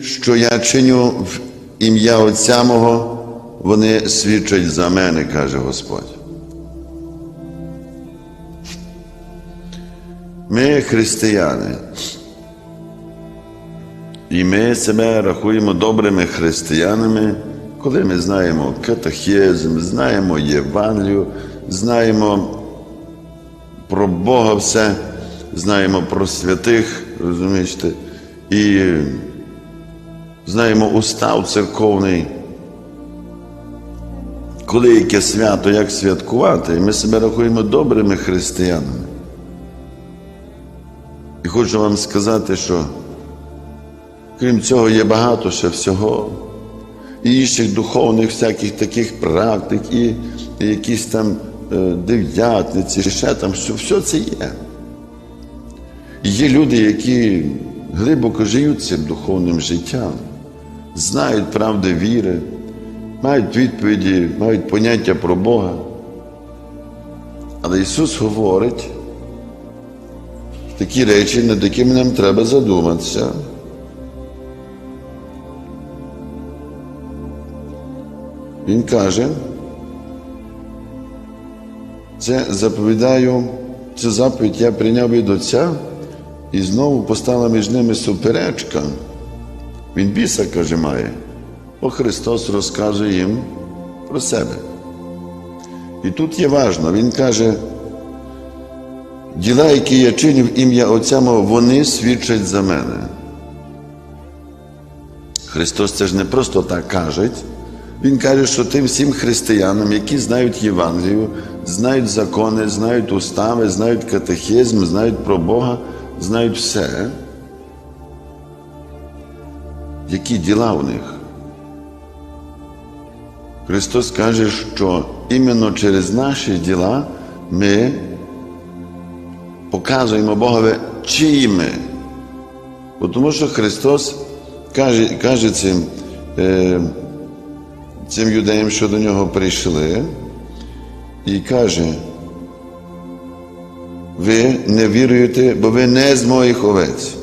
що я чиню в ім'я Отця мого, вони свідчать за мене, каже Господь. Ми християни. І ми себе рахуємо добрими християнами, коли ми знаємо катехизм, знаємо Євангелію, знаємо про Бога все, знаємо про святих, розумієте, і знаємо устав церковний. Коли яке свято, як святкувати, і ми себе рахуємо добрими християнами. І хочу вам сказати, що крім цього є багато ще всього, і інших духовних всяких таких практик, і, і якісь там е, дев'ятниці, ще там, все, все це є. Є люди, які глибоко живуть цим духовним життям, знають правди віри, мають відповіді, мають поняття про Бога. Але Ісус говорить такі речі, над якими нам треба задуматися. Він каже, це заповідаю, цю заповідь я прийняв від Отця, і знову постала між ними суперечка. Він біса, каже, має, бо Христос розказує їм про себе. І тут є важно, Він каже, діла, які я чиню в ім'я Отця мого, вони свідчать за мене. Христос це ж не просто так каже. Він каже, що тим всім християнам, які знають Євангелію, знають закони, знають устави, знають катехизм, знають про Бога, знають все, які діла у них. Христос каже, що іменно через наші діла ми показуємо Богові, чиї ми. Бо Тому що Христос каже, каже цим. Е, цим юдеям, що до нього прийшли, і каже, ви не віруєте, бо ви не з моїх овець.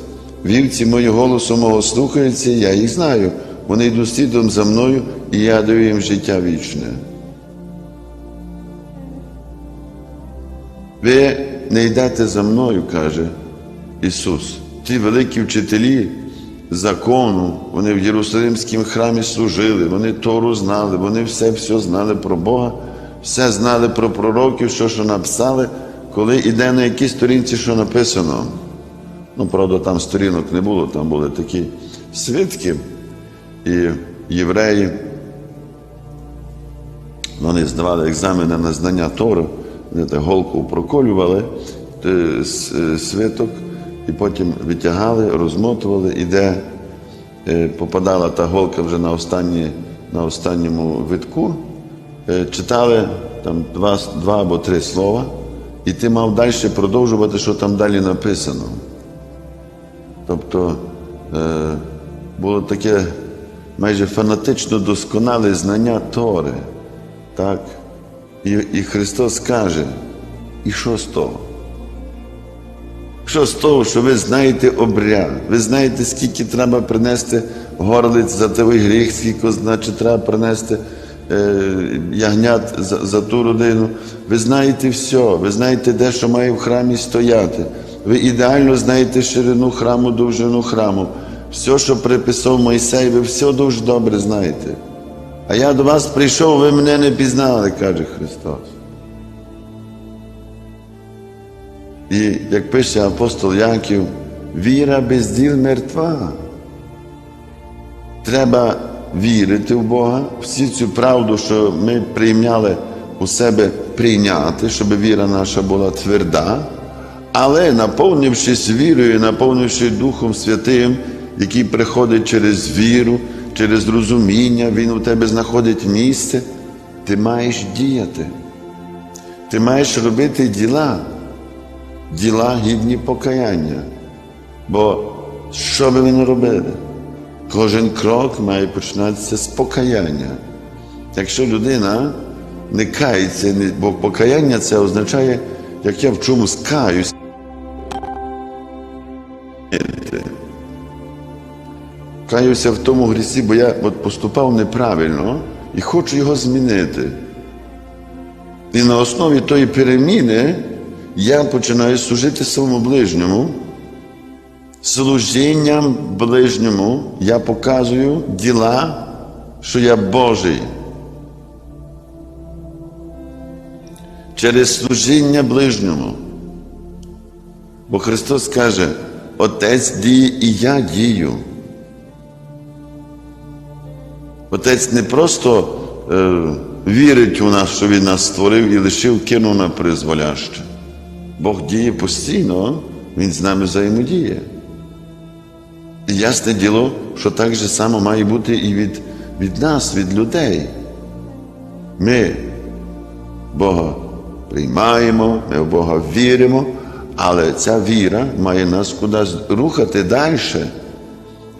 Вівці мої голосу мого слухаються, я їх знаю. Вони йдуть слідом за мною, і я даю їм життя вічне. Ви не йдете за мною, каже Ісус. Ті великі вчителі закону, вони в Єрусалимському храмі служили, вони Тору знали, вони все все знали про Бога, все знали про пророків, що що написали, коли йде на якій сторінці, що написано. Ну, правда, там сторінок не було, там були такі свідки і євреї. Вони здавали екзамени на знання Тору, вони голку проколювали е, свиток і потім витягали, розмотували, і де е, попадала та голка вже на останні, на останньому витку, е, читали там два, два або три слова, і ти мав далі продовжувати, що там далі написано. Тобто е, було таке майже фанатично досконале знання Тори. Так? І, і Христос каже, і що з того? Що з того, що ви знаєте обряд, ви знаєте, скільки треба принести горлиць за той гріх, скільки значить треба принести е, ягнят за, за ту родину. Ви знаєте все, ви знаєте, де що має в храмі стояти. Ви ідеально знаєте ширину храму, довжину храму. Все, що приписав Мойсей, ви все дуже добре знаєте. А я до вас прийшов, ви мене не пізнали, каже Христос. І як пише апостол Яків, віра без діл мертва. Треба вірити в Бога, всю цю правду, що ми прийняли у себе прийняти, щоб віра наша була тверда, але наповнившись вірою, наповнившись Духом Святим, який приходить через віру, через розуміння, Він у тебе знаходить місце, ти маєш діяти. Ти маєш робити діла діла гідні покаяння. Бо що би ви не робили? Кожен крок має починатися з покаяння. Якщо людина не кається, бо покаяння це означає, як я в чомусь каюсь. Каюся в тому грісі, бо я от поступав неправильно і хочу його змінити. І на основі тої переміни я починаю служити своєму ближньому. Служінням ближньому я показую діла, що я Божий. Через служіння ближньому. Бо Христос каже, Отець діє і я дію. Отець не просто е, вірить у нас, що Він нас створив і лишив, кинув на призволяще. Бог діє постійно, Він з нами взаємодіє. І ясне діло, що так же само має бути і від, від нас, від людей. Ми Бога приймаємо, ми в Бога віримо, але ця віра має нас кудись рухати далі.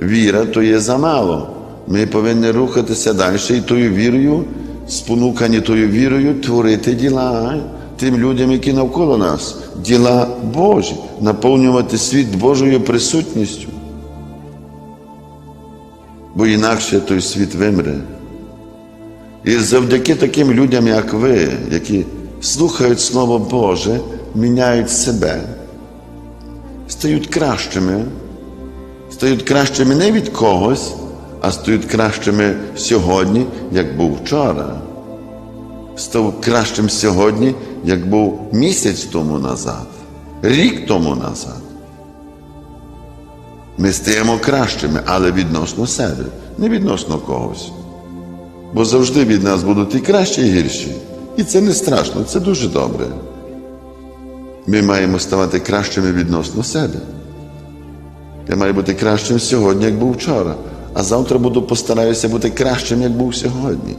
Віра то є замало. Ми повинні рухатися далі і тою вірою, спонукані тою вірою, творити діла тим людям, які навколо нас, діла Божі, наповнювати світ Божою присутністю. Бо інакше той світ вимре. І завдяки таким людям, як ви, які слухають Слово Боже, міняють себе, стають кращими, стають кращими не від когось, а стають кращими сьогодні, як був вчора. Став кращим сьогодні, як був місяць тому назад, рік тому назад. Ми стаємо кращими, але відносно себе, не відносно когось. Бо завжди від нас будуть і кращі, і гірші. І це не страшно, це дуже добре. Ми маємо ставати кращими відносно себе. Я маю бути кращим сьогодні, як був вчора, а завтра буду постараюся бути кращим, як був сьогодні.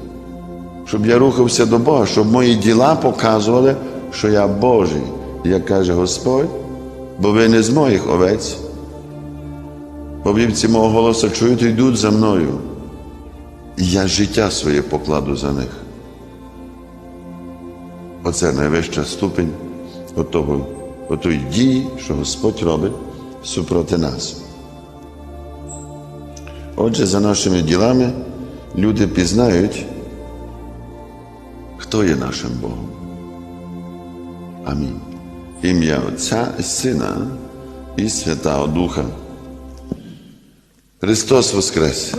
Щоб я рухався до Бога, щоб мої діла показували, що я Божий. Як каже Господь, бо ви не з моїх овець, бо вівці мого голоса чують і йдуть за мною. І я життя своє покладу за них. Оце найвища ступень отого, отої дії, що Господь робить супроти нас. Отже, за нашими ділами люди пізнають, хто є нашим Богом. Амінь. Ім'я Отця і Сина і Святого Духа. Христос Воскрес!